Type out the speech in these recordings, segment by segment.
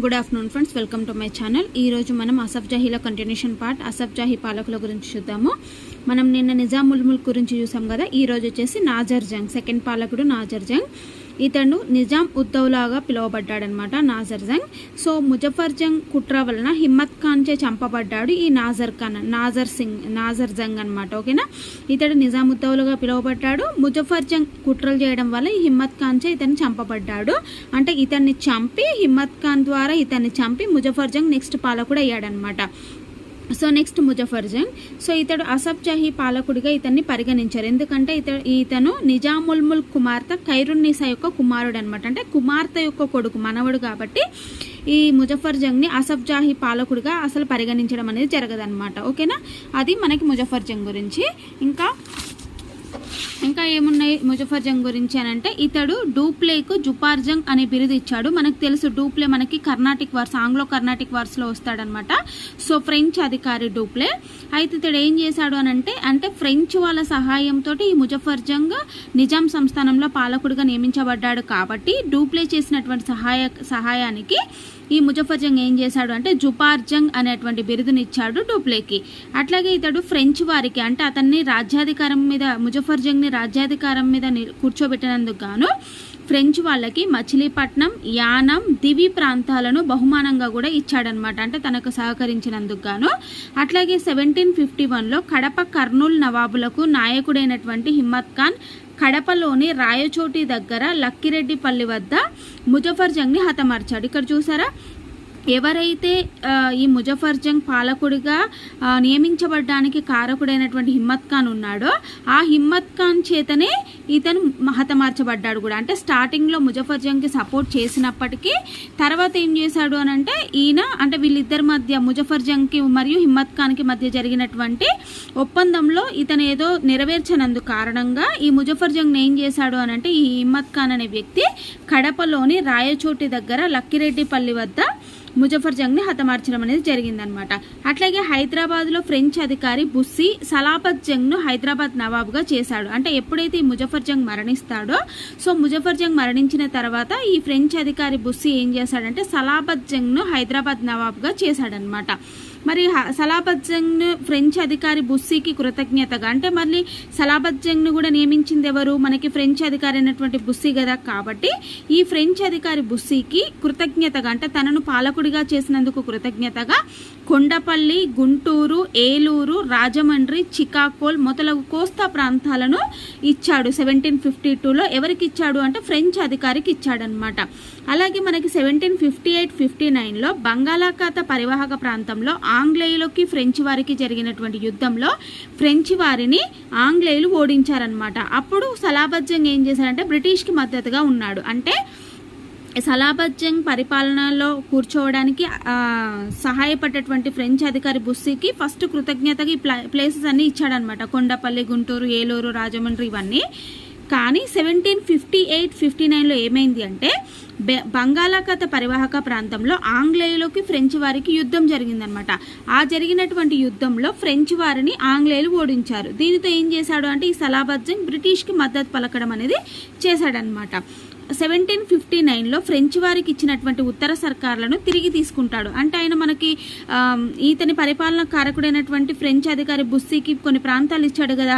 Good afternoon friends welcome to my channel ఈరోజు మనం అసఫ్ జాహీలో కంటిన్యూషన్ పార్ట్ అసఫ్ జాహీ పాలకుల గురించి చూద్దాము. మనం నిన్న నిజాముల్ ముల్క్ గురించి చూసాం కదా? ఈ రోజు వచ్చేసి నాజర్ జంగ్ సెకండ్ పాలకుడు నాజర్ జంగ్. ఇతను నిజాం ఉద్దౌలాగా పిలువబడ్డాడనమాట నాజర్ జంగ్. సో ముజఫర్ జంగ్ కుట్ర వలన హిమ్మత్ ఖాన్ చే చంపబడ్డాడు ఈ నాజర్ ఖాన్ నాజర్ సింగ్ నాజర్ జంగ్ అనమాట ఓకేనా? ఇతడు నిజాం ఉద్దౌలుగా పిలువబడ్డాడు. ముజఫర్ జంగ్ కుట్రలు చేయడం వల్ల ఈ హిమ్మత్ ఖాన్ చే ఇతను చంపబడ్డాడు. అంటే ఇతన్ని చంపి హిమ్మత్ ఖాన్ ద్వారా ఇతన్ని చంపి ముజఫర్ జంగ్ నెక్స్ట్ పాలకుడు అయ్యాడనమాట so next Muzaffar Jung. So ఇతడు అసఫ్ జహీ పాలకుడిగా ఇతన్ని పరిగణించారు. ఎందుకంటే ఇతడు ఇతను నిజాముల్ ముల్క్ కుమార్తె ఖైరున్నీసా యొక్క కుమారుడు అనమాట అంటే కుమార్తె యొక్క కొడుకు మనవడు కాబట్టి ఈ ముజఫర్ జంగ్ని అసఫ్ జాహీ పాలకుడిగా అసలు పరిగణించడం అనేది జరగదనమాట ఓకేనా? అది మనకి ముజఫర్ జంగ్ గురించి. ఇంకా ఇంకా ఏమున్నాయి ముజఫర్ జంగ్ గురించి అని అంటే ఇతడు డూప్లేకు జుపార్ జంగ్ అనే బిరుదు ఇచ్చాడు. మనకు తెలుసు డూప్లే మనకి కర్ణాటిక్ వార్స్ ఆంగ్లో కర్ణాటిక్ వార్స్లో వస్తాడనమాట. సో ఫ్రెంచ్ అధికారి డూప్లే. అయితే ఇతడు ఏం చేశాడు అని అంటే అంటే ఫ్రెంచ్ వాళ్ళ సహాయంతో ఈ ముజఫర్ జంగ్ నిజాం సంస్థానంలో పాలకుడిగా నియమించబడ్డాడు. కాబట్టి డూప్లే చేసినటువంటి సహాయ సహాయానికి ఈ ముజఫర్ జంగ్ ఏం చేశాడు అంటే జుపార్ జంగ్ అనేటువంటి బిరుదునిచ్చాడు డూప్లేకి. అట్లాగే ఇతడు ఫ్రెంచ్ వారికి అంటే అతన్ని రాజ్యాధికారం మీద ముజఫర్ జంగ్ని రాజ్యాధికారం మీద ని- కూర్చోబెట్టినందుకు గాను ఫ్రెంచ్ వాళ్ళకి మచిలీపట్నం యానం దివి ప్రాంతాలను బహుమానంగా కూడా ఇచ్చాడనమాట. అంటే తనకు సహకరించినందుకు గాను. అట్లాగే సెవెంటీన్ ఫిఫ్టీ వన్లో కడప కర్నూలు నవాబులకు నాయకుడైనటువంటి హిమ్మత్ ఖాన్ కడపలోని రాయచోటి దగ్గర లక్కిరెడ్డిపల్లి వద్ద ముజఫర్ జంగ్ని హతమార్చాడు. ఇక్కడ చూసారా? ఎవరైతే ఈ ముజఫర్ జంగ్ పాలకుడిగా నియమించబడడానికి నియమించబడ్డానికి కారకుడైనటువంటి హిమ్మత్ ఖాన్ ఉన్నాడో ఆ హిమ్మత్ ఖాన్ చేతనే ఇతను హతమార్చబడ్డాడు కూడా. అంటే స్టార్టింగ్లో ముజఫర్ జంగ్కి సపోర్ట్ చేసినప్పటికీ తర్వాత ఏం చేశాడు అని అంటే ఈయన అంటే వీళ్ళిద్దరి మధ్య ముజఫర్ జంగ్కి మరియు హిమ్మత్ ఖాన్కి మధ్య జరిగినటువంటి ఒప్పందంలో ఇతను ఏదో నెరవేర్చనందు కారణంగా ఈ ముజఫర్ జంగ్ ఏం చేశాడు అని అంటే ఈ హిమ్మత్ ఖాన్ అనే వ్యక్తి కడపలోని రాయచోటి దగ్గర లక్కిరెడ్డిపల్లి వద్ద ముజఫర్ జంగ్ని హతమార్చడం అనేది జరిగిందనమాట. అట్లాగే హైదరాబాద్లో ఫ్రెంచ్ అధికారి బుస్సి సలాబత్ జంగ్ను హైదరాబాద్ నవాబుగా చేశాడు. అంటే ఎప్పుడైతే ఈ ముజఫర్ జంగ్ మరణిస్తాడో సో ముజఫర్ జంగ్ మరణించిన తర్వాత ఈ ఫ్రెంచ్ అధికారి బుస్సి ఏం చేశాడంటే సలాబత్ జంగ్ను హైదరాబాద్ నవాబుగా చేశాడనమాట. మరి హ- సలాబత్ ఫ్రెంచ్ అధికారి బుస్సీకి కృతజ్ఞతగా. అంటే మళ్ళీ సలాబత్ జంగ్ను కూడా నియమించింది ఎవరు? మనకి ఫ్రెంచ్ అధికారి అయినటువంటి బుస్సీ కదా. కాబట్టి ఈ ఫ్రెంచ్ అధికారి బుస్సీకి కృతజ్ఞతగా అంటే తనను పాలకుడిగా చేసినందుకు కృతజ్ఞతగా కొండపల్లి గుంటూరు ఏలూరు రాజమండ్రి చికాకోల్ మొదలగు కోస్తా ప్రాంతాలను ఇచ్చాడు. సెవెంటీన్ ఫిఫ్టీ టూలో ఎవరికి ఇచ్చాడు? అంటే ఫ్రెంచ్ అధికారికి ఇచ్చాడనమాట అలాగే మనకి సెవెంటీన్ ఫిఫ్టీ ఎయిట్ ఫిఫ్టీ నైన్లో బంగాళాఖాత పరివాహక ప్రాంతంలో ఆంగ్లేయులకి ఫ్రెంచ్ వారికి జరిగినటువంటి యుద్ధంలో ఫ్రెంచ్ వారిని ఆంగ్లేయులు ఓడించారనమాట అప్పుడు సలాబజ్జంగ్ ఏం చేశారంటే బ్రిటిష్కి మద్దతుగా ఉన్నాడు. అంటే సలాబజ్జంగ్ పరిపాలనలో కూర్చోవడానికి సహాయపడ్డటువంటి ఫ్రెంచ్ అధికారి బుస్సీకి ఫస్ట్ కృతజ్ఞతగా ఈ ప్లేసెస్ అన్ని ఇచ్చాడనమాట కొండపల్లి గుంటూరు ఏలూరు రాజమండ్రి ఇవన్నీ. కానీ సెవెంటీన్ ఫిఫ్టీ ఎయిట్ ఫిఫ్టీ నైన్లో ఏమైంది అంటే బె- బంగాళాఖాత పరివాహక ప్రాంతంలో ఆంగ్లేయులకి ఫ్రెంచ్ వారికి యుద్ధం జరిగిందనమాట. ఆ జరిగినటువంటి యుద్ధంలో ఫ్రెంచ్ వారిని ఆంగ్లేయులు ఓడించారు. దీనితో ఏం చేశాడు అంటే ఈ సలాబత్ బ్రిటిష్కి మద్దతు పలకడం అనేది చేశాడనమాట. సెవెంటీన్ ఫిఫ్టీ నైన్లో ఫ్రెంచ్ వారికి ఇచ్చినటువంటి ఉత్తర సర్కార్లను తిరిగి తీసుకుంటాడు. అంటే ఆయన మనకి ఇతని ఈతని పరిపాలన కారకుడైనటువంటి ఫ్రెంచ్ అధికారి బుస్సీకి కొన్ని ప్రాంతాలు ఇచ్చాడు కదా.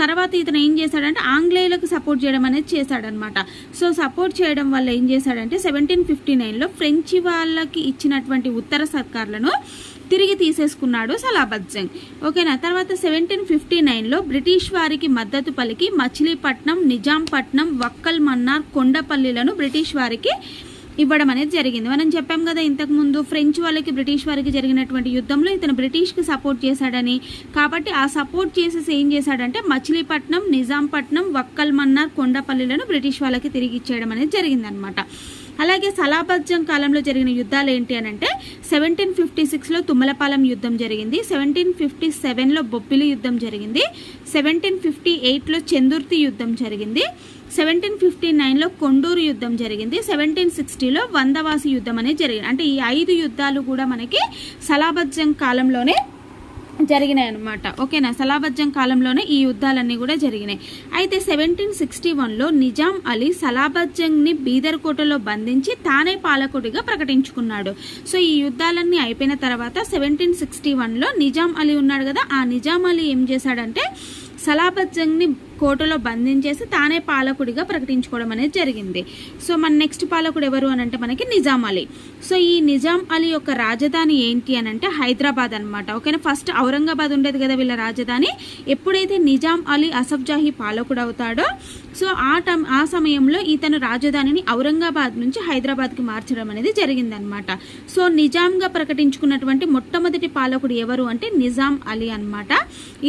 తర్వాత ఇతను ఏం చేశాడంటే ఆంగ్లేయులకు సపోర్ట్ చేయడం అనేది చేశాడనమాట సో సపోర్ట్ చేయడం వల్ల ఏం చేశాడంటే సెవెంటీన్ ఫిఫ్టీ నైన్లో ఫ్రెంచ్ వాళ్ళకి ఇచ్చినటువంటి ఉత్తర సర్కార్లను తిరిగి తీసేసుకున్నాడు సలాబత్ జంగ్ ఓకేనా? తర్వాత సెవెంటీన్ ఫిఫ్టీ నైన్లో బ్రిటిష్ వారికి మద్దతు పలికి మచిలీపట్నం నిజాంపట్నం వక్కల్ మన్నార్ కొండపల్లిలను బ్రిటిష్ వారికి ఇవ్వడం అనేది జరిగింది. మనం చెప్పాం కదా ఇంతకుముందు ఫ్రెంచ్ వాళ్ళకి బ్రిటిష్ వారికి జరిగినటువంటి యుద్ధంలో ఇతను బ్రిటిష్కి సపోర్ట్ చేశాడని. కాబట్టి ఆ సపోర్ట్ చేసేసి ఏం చేశాడంటే మచిలీపట్నం నిజాంపట్నం వక్కల్ మన్నార్ కొండపల్లిలను బ్రిటిష్ వాళ్ళకి తిరిగి ఇచ్చేయడం అనేది జరిగిందనమాట. అలాగే సలాబత్ కాలంలో జరిగిన యుద్ధాలు ఏంటి అని అంటే సెవెంటీన్ ఫిఫ్టీ సిక్స్లో తుమ్మలపాలెం యుద్ధం జరిగింది సెవెంటీన్ ఫిఫ్టీ సెవెన్లో బొప్పిలి యుద్ధం జరిగింది సెవెంటీన్ ఫిఫ్టీ ఎయిట్లో చందుర్తి యుద్ధం జరిగింది సెవెంటీన్ ఫిఫ్టీ నైన్లో కొండూరు యుద్ధం జరిగింది సెవెంటీన్ సిక్స్టీలో వందవాసి యుద్ధం అనేది జరిగింది. అంటే ఈ ఐదు యుద్ధాలు కూడా మనకి సలాబత్ కాలంలోనే జరిగినాయి అనమాట ఓకేనా? సలాబజ్జం కాలంలోనే ఈ యుద్ధాలన్నీ కూడా జరిగినాయి. అయితే సెవెంటీన్ సిక్స్టీ వన్లో నిజాం అలీ సలాబజ్జంగ్ని బీదర్ కోటలో బంధించి తానే పాలకుడిగా ప్రకటించుకున్నాడు. సో ఈ యుద్ధాలన్నీ అయిపోయిన తర్వాత సెవెంటీన్ సిక్స్టీ వన్లో నిజాం అలీ ఉన్నాడు కదా ఆ నిజాం అలీ ఏం చేశాడంటే సలాబజ్జంగ్ని కోటలో బంధించేసి తానే పాలకుడిగా ప్రకటించుకోవడం అనేది జరిగింది. సో మన నెక్స్ట్ పాలకుడు ఎవరు అని అంటే మనకి నిజాం అలీ. సో ఈ నిజాం అలీ యొక్క రాజధాని ఏంటి అని అంటే హైదరాబాద్ అనమాట ఓకేనా? ఫస్ట్ ఔరంగాబాద్ ఉండేది కదా వీళ్ళ రాజధాని. ఎప్పుడైతే నిజాం అలీ అసఫ్ జాహీ పాలకుడు అవుతాడో సో ఆ టైం ఆ సమయంలో ఇతను రాజధానిని ఔరంగాబాద్ నుంచి హైదరాబాద్కి మార్చడం అనేది జరిగిందనమాట సో నిజాంగా ప్రకటించుకున్నటువంటి మొట్టమొదటి పాలకుడు ఎవరు అంటే నిజాం అలీ అనమాట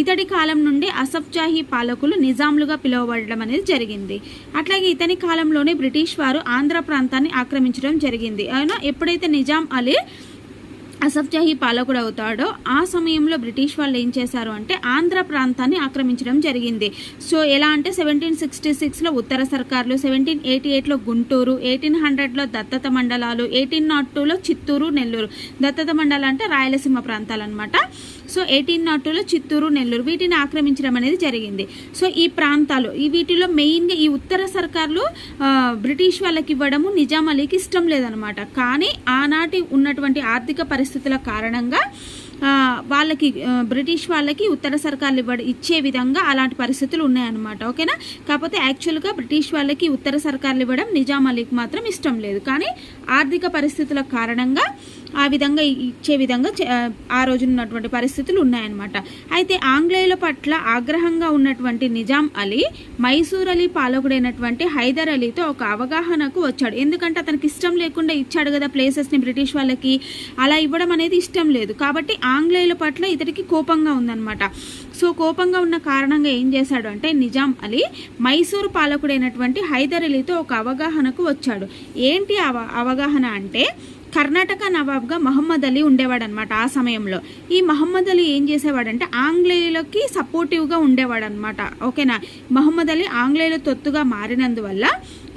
ఇతడి కాలం నుండి అసఫ్ జాహీ పాలకులు నిజాంలుగా పిలువబడడం అనేది జరిగింది. అట్లాగే ఇతని కాలంలోనే బ్రిటిష్ వారు ఆంధ్ర ప్రాంతాన్ని ఆక్రమించడం జరిగింది. అయినా ఎప్పుడైతే నిజాం అలీ అసఫ్ జహీ పాలకుడు అవుతాడో ఆ సమయంలో బ్రిటిష్ వాళ్ళు ఏం చేశారు అంటే ఆంధ్ర ప్రాంతాన్ని ఆక్రమించడం జరిగింది. సో ఎలా అంటే సెవెంటీన్ సిక్స్టీ సిక్స్లో ఉత్తర సర్కార్లు సెవెంటీన్ ఎయిటీ ఎయిట్లో గుంటూరు ఎయిటీన్ హండ్రెడ్లో దత్తత మండలాలు ఎయిటీన్ నాట్ టూలో చిత్తూరు నెల్లూరు. దత్తత మండలం అంటే రాయలసీమ ప్రాంతాలు అనమాట సో ఎయిటీన్ నాట్ టూలో చిత్తూరు నెల్లూరు వీటిని ఆక్రమించడం అనేది జరిగింది. సో ఈ ప్రాంతాలు ఈ వీటిలో మెయిన్గా ఈ ఉత్తర సర్కార్లు బ్రిటిష్ వాళ్ళకి ఇవ్వడము నిజాం అలీకి ఇష్టం లేదనమాట కానీ ఆనాటి ఉన్నటువంటి ఆర్థిక పరిస్థితుల కారణంగా వాళ్ళకి బ్రిటిష్ వాళ్ళకి ఉత్తర సర్కార్లు ఇవ్వడం ఇచ్చే విధంగా అలాంటి పరిస్థితులు ఉన్నాయన్నమాట. ఓకేనా? కాకపోతే యాక్చువల్గా బ్రిటిష్ వాళ్ళకి ఉత్తర సర్కార్లు ఇవ్వడం నిజాం అలీకి మాత్రం ఇష్టం లేదు. కానీ ఆర్థిక పరిస్థితుల కారణంగా ఆ విధంగా ఇచ్చే విధంగా చే- ఆ రోజున ఉన్నటువంటి పరిస్థితులు ఉన్నాయన్నమాట. అయితే ఆంగ్లేయుల పట్ల ఆగ్రహంగా ఉన్నటువంటి నిజాం అలీ మైసూర్ అలీ పాలకుడైనటువంటి హైదర్ అలీతో ఒక అవగాహనకు వచ్చాడు. ఎందుకంటే అతనికి ఇష్టం లేకుండా ఇచ్చాడు కదా ప్లేసెస్ని బ్రిటిష్ వాళ్ళకి. అలా ఇవ్వడం అనేది ఇష్టం లేదు. కాబట్టి ఆంగ్లేయుల పట్ల ఇతడికి కోపంగా ఉందన్నమాట. సో కోపంగా ఉన్న కారణంగా ఏం చేశాడు అంటే నిజాం అలీ మైసూరు పాలకుడైనటువంటి హైదర్ అలీతో ఒక అవగాహనకు వచ్చాడు. ఏంటి అవ అవగాహన అంటే కర్ణాటక నవాబ్గా మహమ్మద్ అలీ ఉండేవాడు అనమాట ఆ సమయంలో. ఈ మహమ్మద్ అలీ ఏం చేసేవాడంటే ఆంగ్లేయులకి సపోర్టివ్గా ఉండేవాడు అనమాట ఓకేనా? మహమ్మద్ అలీ ఆంగ్లేయుల తొత్తుగా మారినందువల్ల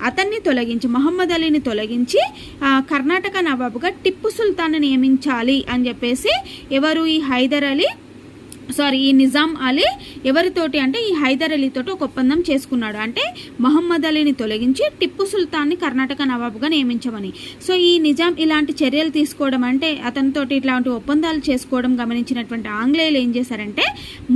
అతన్ని తొలగించి మహమ్మద్ అలీని తొలగించి కర్ణాటక నవాబుగా టిప్పు సుల్తాన్ను నియమించాలి అని చెప్పేసి ఎవరు ఈ హైదర్ అలీ సారీ ఈ నిజాం అలీ ఎవరితోటి అంటే ఈ హైదర్ అలీతోటి ఒక ఒప్పందం చేసుకున్నాడు. అంటే మహమ్మద్ అలీని తొలగించి టిప్పు సుల్తాన్ని కర్ణాటక నవాబుగా నియమించమని. సో ఈ నిజాం ఇలాంటి చర్యలు తీసుకోవడం అంటే అతనితోటి ఇట్లాంటి ఒప్పందాలు చేసుకోవడం గమనించినటువంటి ఆంగ్లేయులు ఏం చేశారంటే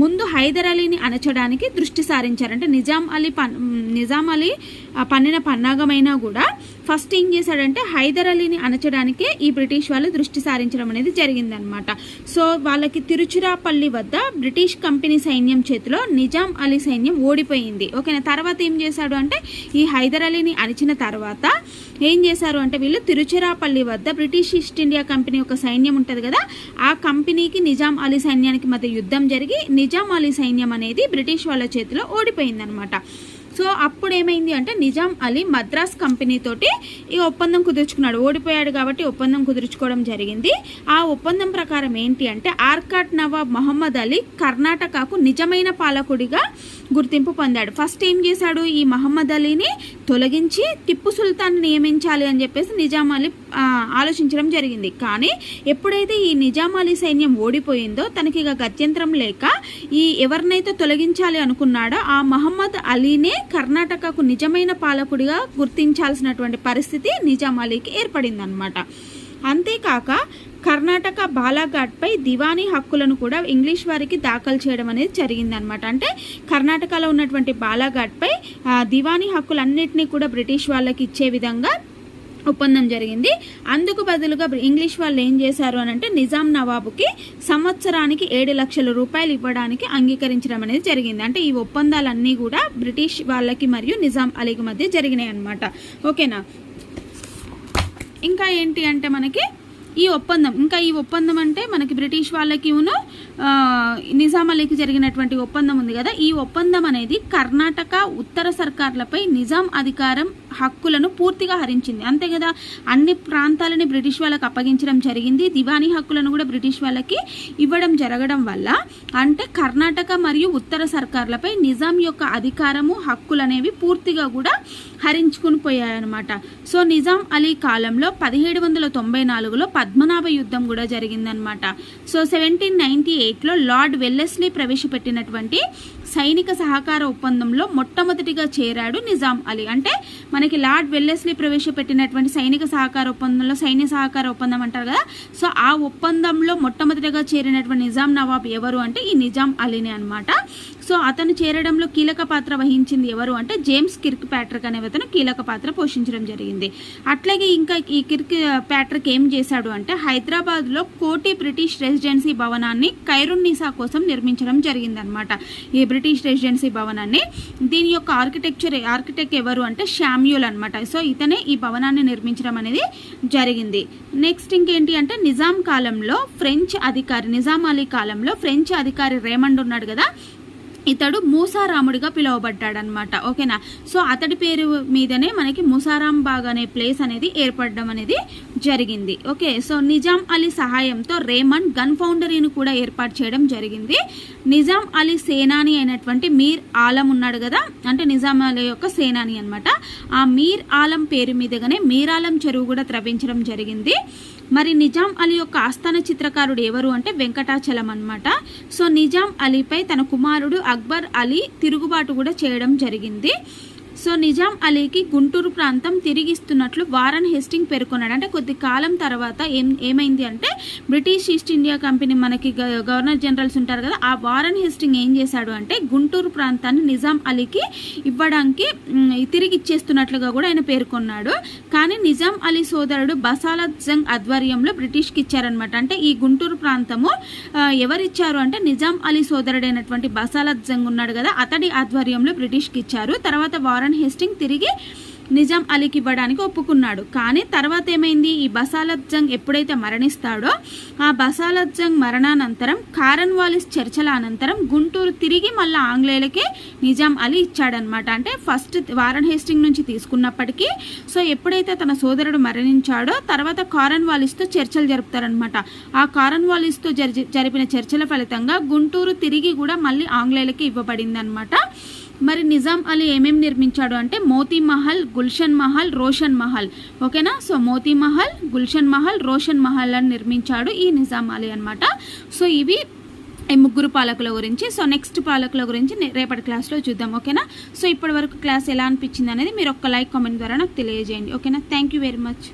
ముందు హైదర్ అలీని అణచడానికి దృష్టి సారించారంటే నిజాం అలీ పన్ నిజాం అలీ ఆ, పన్నిన పన్నాగమైనా కూడా ఫస్ట్ ఏం చేశాడంటే హైదర్ అలీని అణచడానికే ఈ బ్రిటిష్ వాళ్ళు దృష్టి సారించడం అనేది జరిగిందనమాట సో వాళ్ళకి తిరుచిరాపల్లి వద్ద బ్రిటిష్ కంపెనీ సైన్యం చేతిలో నిజాం అలీ సైన్యం ఓడిపోయింది. ఓకేనా? తర్వాత ఏం చేశాడు అంటే ఈ హైదర్ అలీని అణచిన తర్వాత ఏం చేశారు అంటే వీళ్ళు తిరుచిరాపల్లి వద్ద బ్రిటిష్ ఈస్ట్ ఇండియా కంపెనీ ఒక సైన్యం ఉంటుంది కదా ఆ కంపెనీకి నిజాం అలీ సైన్యానికి మధ్య యుద్ధం జరిగి నిజాం అలీ సైన్యం అనేది బ్రిటిష్ వాళ్ళ చేతిలో ఓడిపోయిందనమాట సో అప్పుడు ఏమైంది అంటే నిజాం అలీ మద్రాస్ కంపెనీతోటి ఈ ఒప్పందం కుదుర్చుకున్నాడు. ఓడిపోయాడు కాబట్టి ఒప్పందం కుదుర్చుకోవడం జరిగింది. ఆ ఒప్పందం ప్రకారం ఏంటి అంటే ఆర్కాట్ నవాబ్ మహమ్మద్ అలీ కర్ణాటకకు నిజమైన పాలకుడిగా గుర్తింపు పొందాడు. ఫస్ట్ ఏం చేశాడు? ఈ మహమ్మద్ అలీని తొలగించి టిప్పు సుల్తాన్ నియమించాలి అని చెప్పేసి నిజాం అలీ ఆలోచించడం జరిగింది. కానీ ఎప్పుడైతే ఈ నిజాం అలీ సైన్యం ఓడిపోయిందో తనకి ఇక గత్యంతరం లేక ఈ ఎవరినైతే తొలగించాలి అనుకున్నాడో ఆ మహమ్మద్ అలీనే కర్ణాటకకు నిజమైన పాలకుడిగా గుర్తించాల్సినటువంటి పరిస్థితి నిజాం అలీకి ఏర్పడిందనమాట అంతేకాక కర్ణాటక బాలాఘాట్పై దివానీ హక్కులను కూడా ఇంగ్లీష్ వారికి దాఖలు చేయడం అనేది జరిగిందనమాట అంటే కర్ణాటకలో ఉన్నటువంటి బాలాఘాట్పై దివానీ హక్కులన్నింటినీ కూడా బ్రిటిష్ వాళ్ళకి ఇచ్చే విధంగా ఒప్పందం జరిగింది. అందుకు బదులుగా ఇంగ్లీష్ వాళ్ళు ఏం చేశారు అని అంటే నిజాం నవాబుకి సంవత్సరానికి ఏడు లక్షల రూపాయలు ఇవ్వడానికి అంగీకరించడం అనేది జరిగింది. అంటే ఈ ఒప్పందాలన్నీ కూడా బ్రిటిష్ వాళ్ళకి మరియు నిజాం అలీకి మధ్య జరిగినాయి అన్నమాట. ఓకేనా? ఇంకా ఏంటి అంటే మనకి ఈ ఒప్పందం. ఇంకా ఈ ఒప్పందం అంటే మనకి బ్రిటిష్ వాళ్ళకి నిజాం అలీకి జరిగినటువంటి ఒప్పందం ఉంది కదా. ఈ ఒప్పందం అనేది కర్ణాటక ఉత్తర సర్కార్లపై నిజాం అధికారం హక్కులను పూర్తిగా హరించింది. అంతే కదా అన్ని ప్రాంతాలని బ్రిటిష్ వాళ్ళకి అప్పగించడం జరిగింది. దివానీ హక్కులను కూడా బ్రిటిష్ వాళ్ళకి ఇవ్వడం జరగడం వల్ల అంటే కర్ణాటక మరియు ఉత్తర సర్కార్లపై నిజాం యొక్క అధికారము హక్కులు అనేవి పూర్తిగా కూడా హరించుకుని పోయాయన్నమాట. సో నిజాం అలీ కాలంలో పదిహేడు వందల తొంభై నాలుగులో పద్మనాభ యుద్ధం కూడా జరిగిందనమాట సో సెవెంటీన్ నైన్టీ ఎయిట్లో లార్డ్ వెల్లెస్లీ ప్రవేశపెట్టినటువంటి సైనిక సహకార ఒప్పందంలో మొట్టమొదటిగా చేరాడు నిజాం అలీ. అంటే మన మనకి లార్డ్ వెల్లెస్లీ ప్రవేశపెట్టినటువంటి సైనిక సహకార ఒప్పందంలో సైన్య సహకార ఒప్పందం అంటారు కదా. సో ఆ ఒప్పందంలో మొట్టమొదటిగా చేరినటువంటి నిజాం నవాబ్ ఎవరు అంటే ఈ నిజాం అలీనే అన్నమాట. సో అతను చేరడంలో కీలక పాత్ర వహించింది ఎవరు అంటే జేమ్స్ కిర్క్ ప్యాట్రిక్ అనే అతను కీలక పాత్ర పోషించడం జరిగింది. అట్లాగే ఇంకా ఈ కిర్క్ ప్యాట్రిక్ ఏం చేశాడు అంటే హైదరాబాద్లో కోటి బ్రిటిష్ రెసిడెన్సీ భవనాన్ని ఖైరున్నిసా కోసం నిర్మించడం జరిగిందనమాట ఈ బ్రిటిష్ రెసిడెన్సీ భవనాన్ని. దీని యొక్క ఆర్కిటెక్చర్ ఆర్కిటెక్ట్ ఎవరు అంటే శామ్యూల్ అనమాట సో ఇతనే ఈ భవనాన్ని నిర్మించడం అనేది జరిగింది. నెక్స్ట్ ఇంకేంటి అంటే నిజాం కాలంలో ఫ్రెంచ్ అధికారి నిజాం అలీ కాలంలో ఫ్రెంచ్ అధికారి రేమండ్ ఉన్నాడు కదా ఇతడు మూసారాముడిగా పిలువబడ్డాడనమాట ఓకేనా? సో అతడి పేరు మీదనే మనకి మూసారాం బాగ్ అనే ప్లేస్ అనేది ఏర్పడడం అనేది జరిగింది. ఓకే సో నిజాం అలీ సహాయంతో రేమండ్ గన్ ఫౌండరీని కూడా ఏర్పాటు చేయడం జరిగింది. నిజాం అలీ సేనాని అయినటువంటి మీర్ ఆలం ఉన్నాడు కదా? అంటే నిజాం అలీ యొక్క సేనాని అనమాట ఆ మీర్ ఆలం పేరు మీదగానే మీరాలం చెరువు కూడా త్రవ్వించడం జరిగింది. మరి నిజాం అలీ యొక్క ఆస్థాన చిత్రకారుడు ఎవరు అంటే వెంకటాచలం అనమాట సో నిజాం అలీపై తన కుమారుడు అక్బర్ అలీ తిరుగుబాటు కూడా చేయడం జరిగింది. సో నిజాం అలీకి గుంటూరు ప్రాంతం తిరిగిస్తున్నట్లు వారన్ హెస్టింగ్ పేర్కొన్నాడు. అంటే కొద్ది కాలం తర్వాత ఏం ఏమైంది అంటే బ్రిటిష్ ఈస్ట్ ఇండియా కంపెనీ మనకి గ- గవర్నర్ జనరల్స్ ఉంటారు కదా ఆ వారన్ హెస్టింగ్ ఏం చేశాడు అంటే గుంటూరు ప్రాంతాన్ని నిజాం అలీకి ఇవ్వడానికి తిరిగి ఇచ్చేస్తున్నట్లుగా కూడా ఆయన పేర్కొన్నాడు. కానీ నిజాం అలీ సోదరుడు బసాలత్ జంగ్ ఆధ్వర్యంలో బ్రిటిష్కి ఇచ్చారనమాట అంటే ఈ గుంటూరు ప్రాంతము ఎవరిచ్చారు అంటే నిజాం అలీ సోదరుడైనటువంటి బసాలత్ జంగ్ ఉన్నాడు కదా అతడి ఆధ్వర్యంలో బ్రిటిష్కి ఇచ్చారు. తర్వాత వారన్ వారన్ హెస్టింగ్ తిరిగి నిజాం అలీకి ఇవ్వడానికి ఒప్పుకున్నాడు. కానీ తర్వాత ఏమైంది? ఈ బసాలత్ జంగ్ ఎప్పుడైతే మరణిస్తాడో ఆ బసాలత్ జంగ్ మరణానంతరం కారన్ వాలిస్ చర్చల అనంతరం గుంటూరు తిరిగి మళ్ళీ ఆంగ్లేయులకే నిజాం అలీ ఇచ్చాడనమాట అంటే ఫస్ట్ వారన్ హేస్టింగ్ నుంచి తీసుకున్నప్పటికీ సో ఎప్పుడైతే తన సోదరుడు మరణించాడో తర్వాత కారన్ వాలిస్తో చర్చలు జరుపుతారనమాట ఆ కారన్ వాలిస్తో జరిపిన చర్చల ఫలితంగా గుంటూరు తిరిగి కూడా మళ్ళీ ఆంగ్లేయులకి ఇవ్వబడింది అనమాట మరి నిజాం అలీ ఏమేమి నిర్మించాడు అంటే మోతీ మహల్ గుల్షన్ మహల్ రోషన్ మహల్. ఓకేనా? సో మోతీ మహల్ గుల్షన్ మహల్ రోషన్ మహల్ అని నిర్మించాడు ఈ నిజాం అలీ అనమాట సో ఇవి ఈ ముగ్గురు పాలకుల గురించి. సో నెక్స్ట్ పాలకుల గురించి రేపటి క్లాస్లో చూద్దాం ఓకేనా? సో ఇప్పటి వరకు క్లాస్ ఎలా అనిపించింది అనేది మీరు ఒక్క లైక్ కామెంట్ ద్వారా నాకు తెలియజేయండి ఓకేనా? Thank you very much